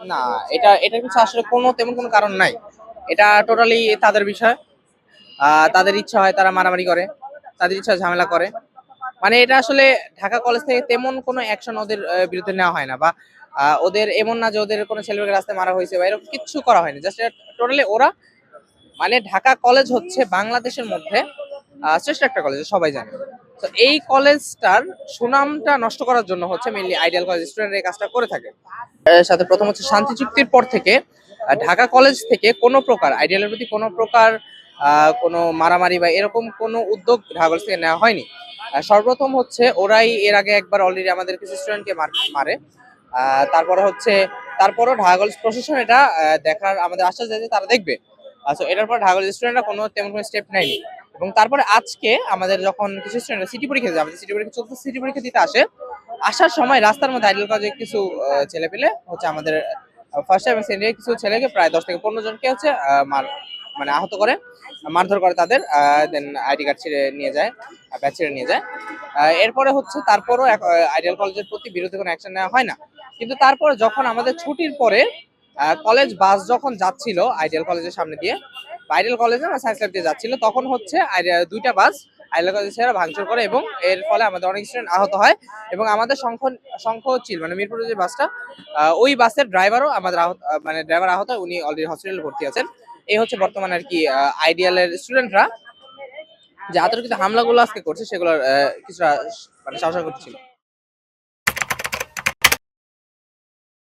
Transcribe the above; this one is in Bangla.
না, এটা এটা কিছু আসলে কোনো, তেমন কোনো কারণ নাই। এটা টোটালি তাদের বিষয়। তাদের ইচ্ছা হয় তারা মারামারি করে। তাদের ইচ্ছা ঝামেলা করে। মানে এটা আসলে ঢাকা কলেজ থেকে তেমন কোনো অ্যাকশন ওদের বিরুদ্ধে নেওয়া হয় না বা ওদের এমন না যে ওদের কোনো ছেলেমেয়েকে রাস্তায় মারা হয়েছে বা এরকম কিচ্ছু করা হয়নি। জাস্ট টোটালি ওরা মানে ঢাকা কলেজ হচ্ছে বাংলাদেশের মধ্যে শ্রেষ্ঠ একটা কলেজ সবাই জানে। তো এই কলেজটার সুনামটা নষ্ট করার জন্য হচ্ছে মেইনলি আইডিয়াল কলেজ স্টুডেন্ট এই কাজটা করে থাকে। এর সাথে প্রথম হচ্ছে শান্তি চুক্তির পর থেকে ঢাকা কলেজ থেকে কোনো প্রকার আইডিয়ালের প্রতি কোনো প্রকার কোনো মারামারি বা এরকম কোনো উদ্যোগ ঢাকা কলেজ থেকে নেওয়া হয়নি। সর্বপ্রথম হচ্ছে ওরাই এর আগে একবার অলরেডি আমাদের কিছু স্টুডেন্টকে মারে তারপরে হচ্ছে, তারপরও ঢাকা কলেজ প্রশাসন এটা দেখার আমাদের আশ্বাস দেয় যে তারা দেখবে। আচ্ছা এটার পর ঢাকা কলেজ স্টুডেন্টরা কোনো তেমন কোনো স্টেপ নেয়নি। এবং তারপরে আজকে আমাদের যখন কিছু স্টুডেন্ট সিটি পরীক্ষা আমাদের সিটি পরীক্ষা চলতে সিটি পরীক্ষা দিতে আসে। আসার সময় রাস্তার মধ্যে আইডল কলেজে কিছু ছেলে পেলে হচ্ছে আমাদের ফার্স্ট টাইম সেকেন্ড কিছু ছেলেকে প্রায় দশ থেকে পনেরো জনকে হচ্ছে মার মানে আহত করে, মারধর করে তাদের দেন আইডি কার্ড ছিঁড়ে নিয়ে যায় ব্যাচ ছিঁড়ে নিয়ে যায়। এরপরে হচ্ছে তারপরও আইডিয়াল কলেজের প্রতি বিরুদ্ধে কোনো অ্যাকশন নেওয়া হয় না। কিন্তু তারপরে যখন আমাদের ছুটির পরে কলেজ বাস যখন যাচ্ছিল আইডিয়াল কলেজের সামনে দিয়ে আইডিয়াল কলেজে বা সায়েন্স ল্যাব দিয়ে যাচ্ছিল। তখন হচ্ছে দুইটা বাস আইডিয়াল কলেজের ছেলেরা ভাঙচুর করে এবং এর ফলে আমাদের অনেক স্টুডেন্ট আহত হয় এবং আমাদের সংখ্য সংখ্য ছিল। মানে মিরপুরের যে বাসটা ওই বাসের ড্রাইভারও আমাদের আহত আহ, মানে ড্রাইভার আহত উনি অলরেডি হসপিটালে ভর্তি আছেন। এই হচ্ছে বর্তমানে আর কি আইডিয়ালের স্টুডেন্টরা যে আতর্কিত হামলাগুলো আজকে করছে সেগুলোর কিছুটা মানে শাসন করছিল